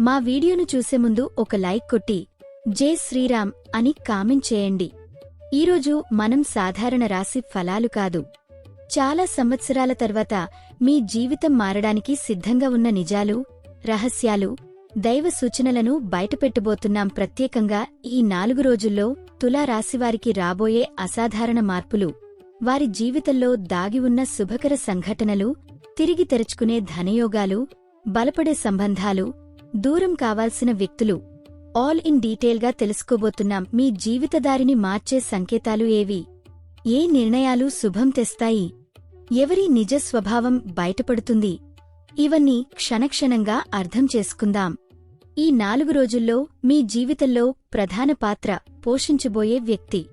మా వీడియోను చూసే ముందు ఒక లైక్ కొట్టి జే శ్రీరామ్ అని కామెంట్ చేయండి. ఈరోజు మనం సాధారణ రాశి ఫలాలు కాదు. చాలా సంవత్సరాల తర్వాత మీ జీవితం మారడానికి సిద్ధంగా ఉన్న నిజాలు రహస్యాలు దైవ సూచనలను బయటపెట్టబోతున్నాం ప్రత్యేకంగా ఈ నాలుగు రోజుల్లో తులారాశివారికి రాబోయే అసాధారణ మార్పులు వారి జీవితంలో దాగి ఉన్న శుభకర సంఘటనలు తిరిగి తెరుచుకునే ధనయోగాలు బలపడే సంబంధాలు దూరం కావాల్సిన వ్యక్తులు. ఆల్ ఇన్ డీటెయిల్గా తెలుసుకోబోతున్నాం. మీ జీవితదారిని మార్చే సంకేతాలు ఏవి? ఏ నిర్ణయాలు శుభం తెస్తాయి? ఎవరి నిజ స్వభావం బయటపడుతుంది? ఇవన్నీ క్షణక్షణంగా అర్థం చేసుకుందాం. ఈ నాలుగు రోజుల్లో మీ జీవితంలో ప్రధాన పాత్ర పోషించబోయే వ్యక్తి.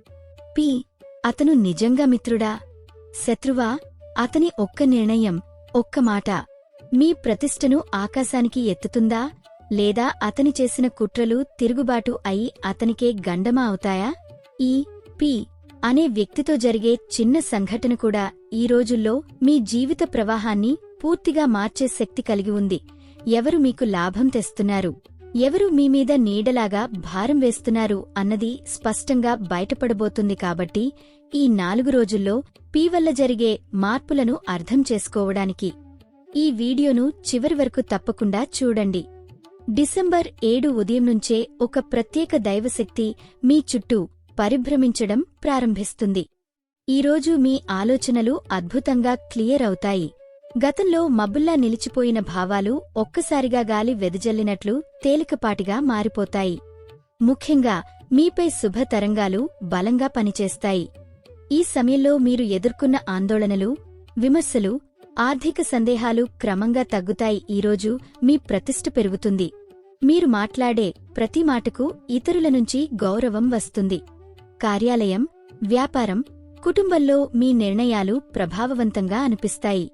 పి. అతను నిజంగా మిత్రుడా? శత్రువా? అతని ఒక్క నిర్ణయం ఒక్క మాట. మీ ప్రతిష్టను ఆకాశానికి ఎత్తుతుందా? లేదా అతని చేసిన కుట్రలు తిరుగుబాటు అయి అతనికే గండమా అవుతాయా? ఈ పి అనే వ్యక్తితో జరిగే చిన్న సంఘటన కూడా ఈ రోజుల్లో మీ జీవిత ప్రవాహాన్ని పూర్తిగా మార్చే శక్తి కలిగి ఉంది. ఎవరు మీకు లాభం తెస్తున్నారు? ఎవరు మీ మీద నీడలాగా భారం వేస్తున్నారు అన్నది స్పష్టంగా బయటపడబోతుంది కాబట్టి ఈ నాలుగు రోజుల్లో పీ వల్ల జరిగే మార్పులను అర్థం చేసుకోవడానికి ఈ వీడియోను చివరి వరకు తప్పకుండా చూడండి. డిసెంబర్ ఏడు ఉదయం నుంచే ఒక ప్రత్యేక దైవశక్తి మీ చుట్టూ పరిభ్రమించడం ప్రారంభిస్తుంది. ఈరోజు మీ ఆలోచనలు అద్భుతంగా క్లియర్ అవుతాయి. గతంలో మబ్బుల్లా నిలిచిపోయిన భావాలు ఒక్కసారిగా గాలి వెదజల్లినట్లు తేలికపాటిగా మారిపోతాయి. ముఖ్యంగా మీపై శుభ తరంగాలు బలంగా పనిచేస్తాయి. ఈ సమయంలో మీరు ఎదుర్కొన్న ఆందోళనలు విమర్శలు ఆర్థిక సందేహాలు క్రమంగా తగ్గుతాయి. ఈరోజు మీ ప్రతిష్ఠ పెరుగుతుంది. మీరు మాట్లాడే ప్రతి మాటకు ఇతరుల నుంచి గౌరవం వస్తుంది. కార్యాలయం వ్యాపారం కుటుంబంలో మీ నిర్ణయాలు ప్రభావవంతంగా అనిపిస్తాయి.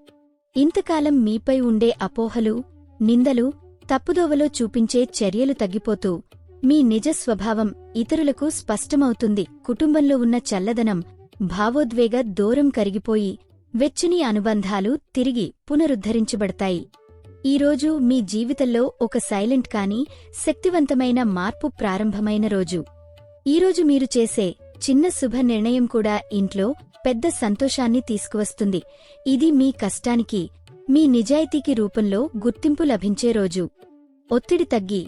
ఇంతకాలం మీపై ఉండే అపోహలు నిందలు తప్పుదోవలో చూపించే చర్యలు తగ్గిపోతూ మీ నిజ స్వభావం ఇతరులకు స్పష్టమవుతుంది. కుటుంబంలో ఉన్న చల్లదనం భావోద్వేగ దూరం కరిగిపోయి వెచ్చని అనుబంధాలు తిరిగి పునరుద్ధరించబడతాయి. ఈరోజు మీ జీవితంలో ఒక సైలెంట్ కానీ శక్తివంతమైన మార్పు ప్రారంభమైన రోజు. ఈరోజు మీరు చేసే చిన్న శుభ నిర్ణయం కూడా ఇంట్లో పెద్ద సంతోషాన్ని తీసుకువస్తుంది. ఇది మీ కష్టానికి మీ నిజాయితీకి రూపంలో గుర్తింపు లభించే రోజు. ఒత్తిడి తగ్గి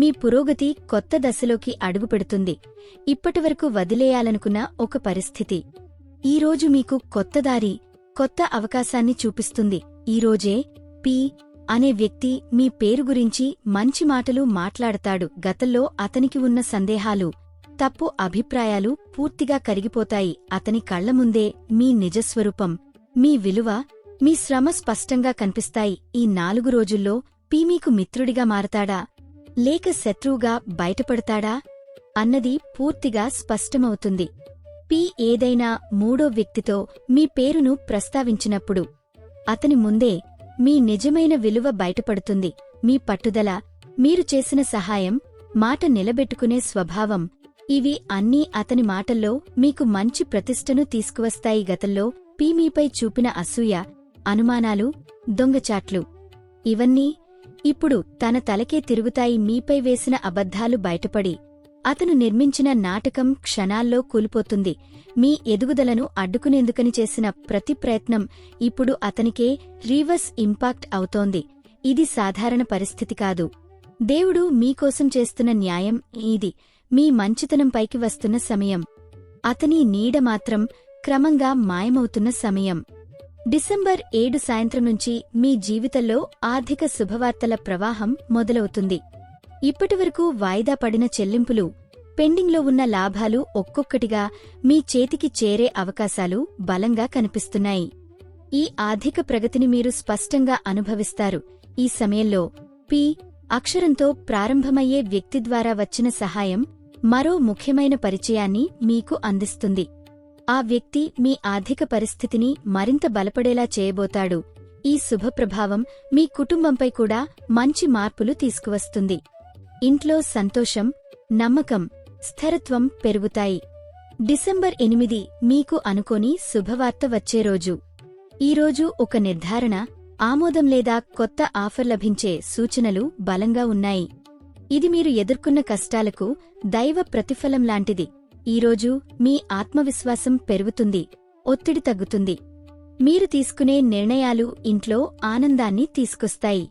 మీ పురోగతి కొత్త దశలోకి అడుగుపెడుతుంది ఇప్పటివరకు వదిలేయాలనుకున్న ఒక పరిస్థితి. ఈరోజు మీకు కొత్త దారి కొత్త అవకాశాన్ని చూపిస్తుంది. ఈరోజే పి అనే వ్యక్తి మీ పేరు గురించి మంచి మాటలు మాట్లాడతాడు. గతంలో అతనికి ఉన్న సందేహాలు తప్పు అభిప్రాయాలు పూర్తిగా కరిగిపోతాయి. అతని కళ్ళ ముందే మీ నిజస్వరూపం మీ విలువ మీ శ్రమ స్పష్టంగా కనిపిస్తాయి. ఈ నాలుగు రోజుల్లో పీ మీకు మిత్రుడిగా మారతాడా? లేక శత్రువుగా బయటపడతాడా? అన్నది పూర్తిగా స్పష్టమవుతుంది. పి ఏదైనా మూడో వ్యక్తితో మీ పేరును ప్రస్తావించినప్పుడు అతని ముందే మీ నిజమైన విలువ బయటపడుతుంది. మీ పట్టుదల మీరు చేసిన సహాయం మాట నిలబెట్టుకునే స్వభావం ఇవి అన్నీ అతని మాటల్లో మీకు మంచి ప్రతిష్టను తీసుకువస్తాయి గతంలో పీమీపై చూపిన అసూయ అనుమానాలు దొంగచాట్లు. ఇవన్నీ ఇప్పుడు తన తలకే తిరుగుతాయి మీపై వేసిన అబద్ధాలు బయటపడి అతను నిర్మించిన నాటకం క్షణాల్లో కూలిపోతుంది. మీ ఎదుగుదలను అడ్డుకునేందుకని చేసిన ప్రతి ప్రయత్నం ఇప్పుడు అతనికే రీవర్స్ ఇంపాక్ట్ అవుతోంది. ఇది సాధారణ పరిస్థితి కాదు. దేవుడు మీకోసం చేస్తున్న న్యాయం ఇది. మీ మంచితనం పైకి వస్తున్న సమయం. అతని నీడ మాత్రం క్రమంగా మాయమవుతున్న సమయం. డిసెంబర్ ఏడు సాయంత్రం నుంచి మీ జీవితంలో ఆర్థిక శుభవార్తల ప్రవాహం మొదలవుతుంది. ఇప్పటివరకు వాయిదా పడిన చెల్లింపులు పెండింగ్లో ఉన్న లాభాలు ఒక్కొక్కటిగా మీ చేతికి చేరే అవకాశాలు బలంగా కనిపిస్తున్నాయి. ఈ ఆర్థిక ప్రగతిని మీరు స్పష్టంగా అనుభవిస్తారు. ఈ సమయంలో పి. అక్షరంతో ప్రారంభమయ్యే వ్యక్తి ద్వారా వచ్చిన సహాయం మరో ముఖ్యమైన పరిచయాన్ని మీకు అందిస్తుంది. ఆ వ్యక్తి మీ ఆర్థిక పరిస్థితిని మరింత బలపడేలా చేయబోతాడు. ఈ శుభప్రభావం మీ కుటుంబంపై కూడా మంచి మార్పులు తీసుకువస్తుంది. ఇంట్లో సంతోషం నమ్మకం స్థిరత్వం పెరుగుతాయి. డిసెంబర్ ఎనిమిది మీకు అనుకోని శుభవార్త వచ్చే రోజు. ఈరోజు ఒక నిర్ధారణ ఆమోదం లేదా కొత్త ఆఫర్ లభించే సూచనలు బలంగా ఉన్నాయి. ఇది మీరు ఎదుర్కొన్న కష్టాలకు దైవ ప్రతిఫలం లాంటిది. ఈరోజు మీ ఆత్మవిశ్వాసం పెరుగుతుంది ఒత్తిడి తగ్గుతుంది. మీరు తీసుకునే నిర్ణయాలు ఇంట్లో ఆనందాన్ని తీసుకొస్తాయి.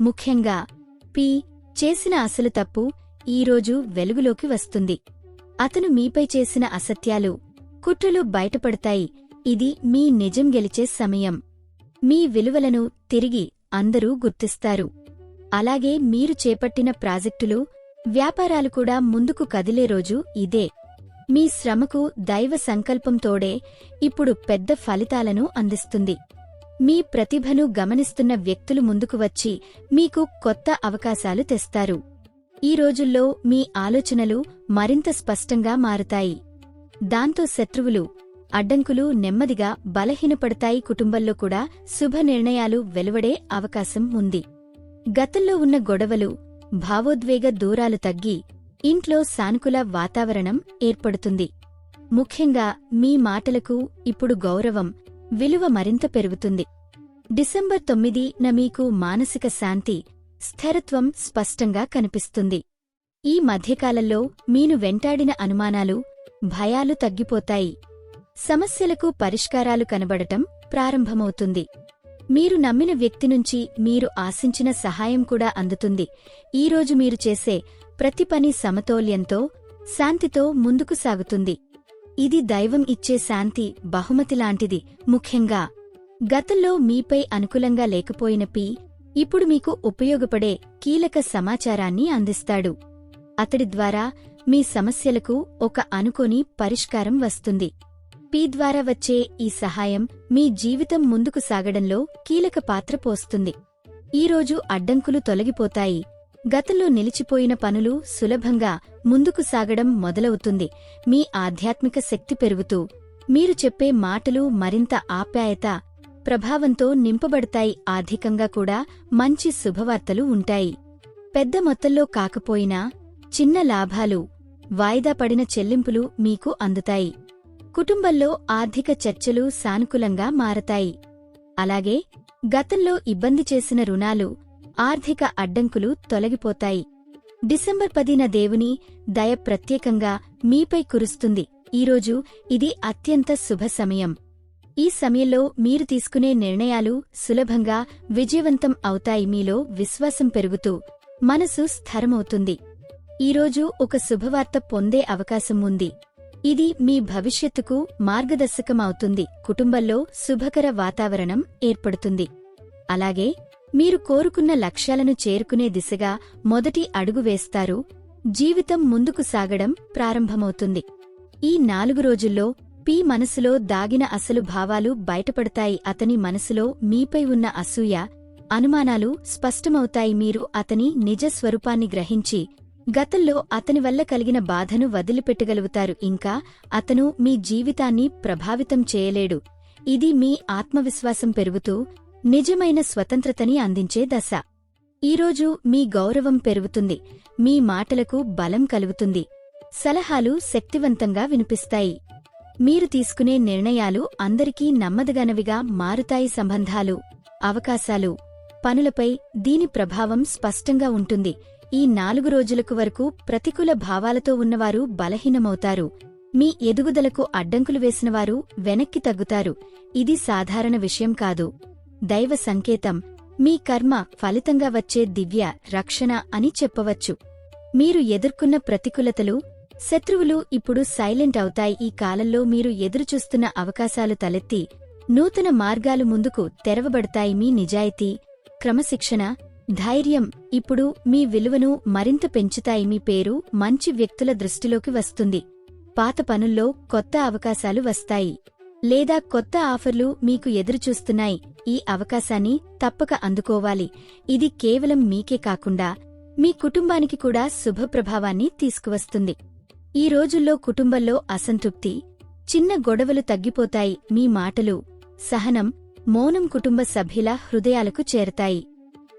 ముఖ్యంగా పి చేసిన అసలు తప్పు ఈరోజు వెలుగులోకి వస్తుంది. అతను మీపై చేసిన అసత్యాలు కుట్రలు బయటపడతాయి. ఇది మీ నిజం గెలిచే సమయం. మీ విలువలను తిరిగి అందరూ గుర్తిస్తారు. అలాగే మీరు చేపట్టిన ప్రాజెక్టులు వ్యాపారాలు కూడా ముందుకు కదిలే రోజు ఇదే. మీ శ్రమకు దైవ సంకల్పంతోడే ఇప్పుడు పెద్ద ఫలితాలను అందిస్తుంది. మీ ప్రతిభను గమనిస్తున్న వ్యక్తులు ముందుకు వచ్చి మీకు కొత్త అవకాశాలు తెస్తారు. ఈ రోజుల్లో మీ ఆలోచనలు మరింత స్పష్టంగా మారుతాయి. దాంతో శత్రువులు అడ్డంకులు నెమ్మదిగా బలహీనపడతాయి. కుటుంబంలో కూడా శుభ నిర్ణయాలు వెలువడే అవకాశం ఉంది. గతంలో ఉన్న గొడవలు భావోద్వేగ దూరాలు తగ్గి ఇంట్లో సానుకూల వాతావరణం ఏర్పడుతుంది. ముఖ్యంగా మీ మాటలకు ఇప్పుడు గౌరవం విలువ మరింత పెరుగుతుంది. డిసెంబర్ తొమ్మిదిన మీకు మానసిక శాంతి స్థిరత్వం స్పష్టంగా కనిపిస్తుంది. ఈ మధ్యకాలంలో మీను వెంటాడిన అనుమానాలు భయాలు తగ్గిపోతాయి. సమస్యలకు పరిష్కారాలు కనబడటం ప్రారంభమవుతుంది. మీరు నమ్మిన వ్యక్తి నుంచి మీరు ఆశించిన సహాయం కూడా అందుతుంది. ఈరోజు మీరు చేసే ప్రతి పని సమతౌల్యంతో శాంతితో ముందుకు సాగుతుంది. ఇది దైవం ఇచ్చే శాంతి బహుమతి లాంటిది. ముఖ్యంగా గతంలో మీపై అనుకూలంగా లేకపోయిన పి ఇప్పుడు మీకు ఉపయోగపడే కీలక సమాచారాన్ని అందిస్తాడు. అతడి ద్వారా మీ సమస్యలకు ఒక అనుకోని పరిష్కారం వస్తుంది. పి ద్వారా వచ్చే ఈ సహాయం మీ జీవితం ముందుకు సాగడంలో కీలక పాత్ర పోస్తుంది. ఈరోజు అడ్డంకులు తొలగిపోతాయి. గతంలో నిలిచిపోయిన పనులు సులభంగా ముందుకు సాగడం మొదలవుతుంది. మీ ఆధ్యాత్మిక శక్తి పెరుగుతూ మీరు చెప్పే మాటలు మరింత ఆప్యాయత ప్రభావంతో నింపబడతాయి. ఆర్థికంగా కూడా మంచి శుభవార్తలు ఉంటాయి. పెద్ద మొత్తంలో కాకపోయినా చిన్న లాభాలు వాయిదా పడిన చెల్లింపులు మీకు అందుతాయి. కుటుంబంలో ఆర్థిక చర్చలు సానుకూలంగా మారతాయి. అలాగే గతంలో ఇబ్బంది చేసిన రుణాలు ఆర్థిక అడ్డంకులు తొలగిపోతాయి. డిసెంబర్ పదిన దేవుని దయ ప్రత్యేకంగా మీపై కురుస్తుంది. ఈరోజు ఇది అత్యంత శుభ సమయం. ఈ సమయంలో మీరు తీసుకునే నిర్ణయాలు సులభంగా విజయవంతం అవుతాయి. మీలో విశ్వాసం పెరుగుతూ మనసు స్థిరమవుతుంది. ఈరోజు ఒక శుభవార్త పొందే అవకాశం ఉంది. ఇది మీ భవిష్యత్తుకు మార్గదర్శకమవుతుంది. కుటుంబంలో శుభకర వాతావరణం ఏర్పడుతుంది. అలాగే మీరు కోరుకున్న లక్ష్యాలను చేరుకునే దిశగా మొదటి అడుగు వేస్తారు. జీవితం ముందుకు సాగడం ప్రారంభమవుతుంది. ఈ నాలుగు రోజుల్లో పి మనసులో దాగిన అసలు భావాలు బయటపడతాయి. అతని మనసులో మీపై ఉన్న అసూయ అనుమానాలు స్పష్టమవుతాయి. మీరు అతని నిజ స్వరూపాన్ని గ్రహించి గతంలో అతని వల్ల కలిగిన బాధను వదిలిపెట్టగలుగుతారు. ఇంకా అతను మీ జీవితాన్ని ప్రభావితం చేయలేడు. ఇది మీ ఆత్మవిశ్వాసం పెరుగుతూ నిజమైన స్వతంత్రతని అందించే దశ. ఈరోజు మీ గౌరవం పెరుగుతుంది మీ మాటలకు బలం కలుగుతుంది. సలహాలు శక్తివంతంగా వినిపిస్తాయి. మీరు తీసుకునే నిర్ణయాలు అందరికీ నమ్మదగనవిగా మారుతాయి సంబంధాలు అవకాశాలు. పనులపై దీని ప్రభావం స్పష్టంగా ఉంటుంది. ఈ నాలుగు రోజులకు వరకు ప్రతికూల భావాలతో ఉన్నవారు బలహీనమవుతారు. మీ ఎదుగుదలకు అడ్డంకులు వేసినవారు వెనక్కి తగ్గుతారు. ఇది సాధారణ విషయం కాదు. దైవ సంకేతం. మీ కర్మ ఫలితంగా వచ్చే దివ్య రక్షణ అని చెప్పవచ్చు. మీరు ఎదుర్కొన్న ప్రతికూలతలు శత్రువులు ఇప్పుడు సైలెంట్ అవుతాయి. ఈ కాలంలో మీరు ఎదురుచూస్తున్న అవకాశాలు తలెత్తి నూతన మార్గాలు ముందుకు తెరవబడతాయి. మీ నిజాయితీ క్రమశిక్షణ ధైర్యం ఇప్పుడు మీ విలువను మరింత పెంచుతాయి. మీ పేరు మంచి వ్యక్తుల దృష్టిలోకి వస్తుంది. పాత పనుల్లో కొత్త అవకాశాలు వస్తాయి. లేదా కొత్త ఆఫర్లు మీకు ఎదురుచూస్తున్నాయి. ఈ అవకాశాన్ని తప్పక అందుకోవాలి. ఇది కేవలం మీకే కాకుండా మీ కుటుంబానికి కూడా శుభప్రభావాన్ని తీసుకువస్తుంది. ఈ రోజుల్లో కుటుంబంలో అసంతృప్తి చిన్న గొడవలు తగ్గిపోతాయి. మీ మాటలు సహనం మౌనం కుటుంబ సభ్యుల హృదయాలకు చేరతాయి.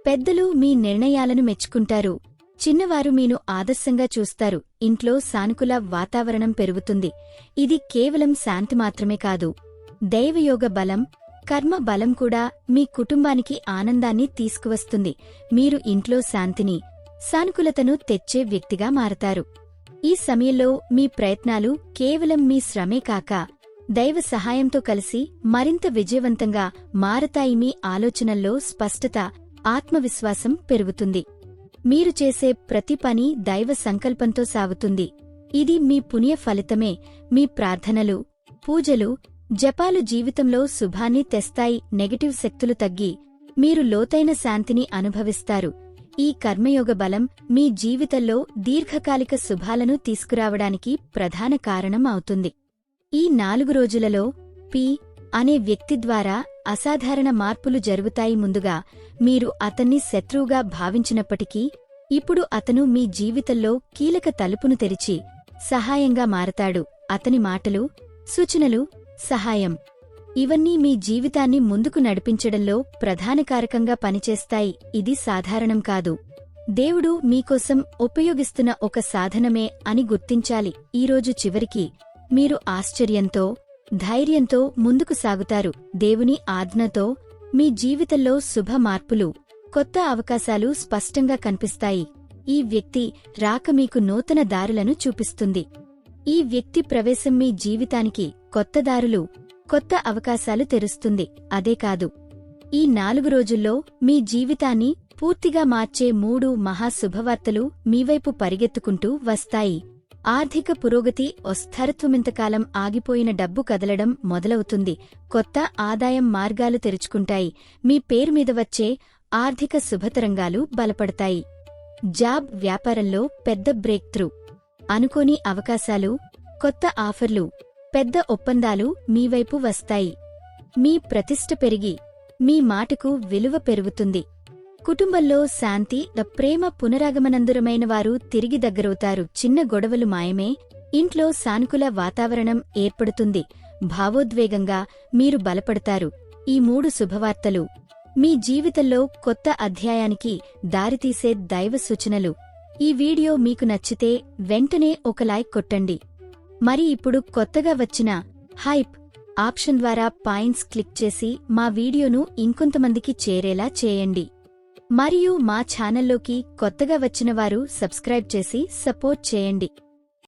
పెద్దలు మీ నిర్ణయాలను మెచ్చుకుంటారు. చిన్నవారు మీను ఆదర్శంగా చూస్తారు. ఇంట్లో సానుకూల వాతావరణం పెరుగుతుంది. ఇది కేవలం శాంతి మాత్రమే కాదు. దైవయోగ బలం కర్మ బలం కూడా మీ కుటుంబానికి ఆనందాన్ని తీసుకువస్తుంది. మీరు ఇంట్లో శాంతిని సానుకూలతను తెచ్చే వ్యక్తిగా మారతారు. ఈ సమయంలో మీ ప్రయత్నాలు కేవలం మీ శ్రమే కాక దైవ సహాయంతో కలిసి మరింత విజయవంతంగా మారతాయి మీ ఆలోచనల్లో స్పష్టత ఆత్మవిశ్వాసం పెరుగుతుంది. మీరు చేసే ప్రతి పని దైవ సంకల్పంతో సాగుతుంది. ఇది మీ పుణ్య ఫలితమే. మీ ప్రార్థనలు పూజలు జపాలు జీవితంలో శుభాన్ని తెస్తాయి. నెగటివ్ శక్తులు తగ్గి మీరు లోతైన శాంతిని అనుభవిస్తారు. ఈ కర్మయోగ బలం మీ జీవితంలో దీర్ఘకాలిక శుభాలను తీసుకురావడానికి ప్రధాన కారణం అవుతుంది. ఈ నాలుగు రోజులలో పి అనే వ్యక్తి ద్వారా అసాధారణ మార్పులు జరుగుతాయి ముందుగా మీరు అతన్ని శత్రువుగా భావించినప్పటికీ ఇప్పుడు అతను మీ జీవితంలో కీలక తలుపును తెరిచి సహాయంగా మారతాడు. అతని మాటలు సూచనలు సహాయం ఇవన్నీ మీ జీవితాన్ని ముందుకు నడిపించడంలో ప్రధాన కారకంగా పనిచేస్తాయి. ఇది సాధారణం కాదు. దేవుడు మీకోసం ఉపయోగిస్తున్న ఒక సాధనమే అని గుర్తించాలి. ఈరోజు చివరికి మీరు ఆశ్చర్యంతో ధైర్యంతో ముందుకు సాగుతారు. దేవుని ఆజ్ఞతో మీ జీవితంలో శుభ మార్పులు కొత్త అవకాశాలు స్పష్టంగా కనిపిస్తాయి. ఈ వ్యక్తి రాక మీకు నూతన దారులను చూపిస్తుంది. ఈ వ్యక్తి ప్రవేశం మీ జీవితానికి కొత్త దారులు కొత్త అవకాశాలు తెరుస్తుంది. అదే కాదు ఈ నాలుగు రోజుల్లో మీ జీవితాన్ని పూర్తిగా మార్చే మూడు మహాశుభవార్తలు మీవైపు పరిగెత్తుకుంటూ వస్తాయి. ఆర్థిక పురోగతి ఒస్థరత్వమింతకాలం ఆగిపోయిన డబ్బు కదలడం మొదలవుతుంది. కొత్త ఆదాయం మార్గాలు తెరుచుకుంటాయి. మీ పేరు మీద వచ్చే ఆర్థిక శుభతరంగాలు బలపడతాయి. జాబ్ వ్యాపారంలో పెద్ద బ్రేక్ త్రూ అనుకోని అవకాశాలు కొత్త ఆఫర్లు పెద్ద ఒప్పందాలు మీవైపు వస్తాయి. మీ ప్రతిష్ట పెరిగి మీ మాటకు విలువ పెరుగుతుంది. కుటుంబంలో శాంతి ద ప్రేమ పునరాగమనందురమైన వారు తిరిగి దగ్గరవుతారు. చిన్న గొడవలు మాయమే. ఇంట్లో సానుకూల వాతావరణం ఏర్పడుతుంది. భావోద్వేగంగా మీరు బలపడతారు. ఈ మూడు శుభవార్తలు. మీ జీవితంలో కొత్త అధ్యాయానికి దారితీసే దైవ సూచనలు. ఈ వీడియో మీకు నచ్చితే వెంటనే ఒక లైక్ కొట్టండి. మరి ఇప్పుడు కొత్తగా వచ్చిన హైప్ ఆప్షన్ ద్వారా పాయింట్స్ క్లిక్ చేసి మా వీడియోను ఇంకొంతమందికి చేరేలా చేయండి. మరియు మా ఛానల్లోకి కొత్తగా వచ్చిన వారు సబ్స్క్రైబ్ చేసి సపోర్ట్ చేయండి.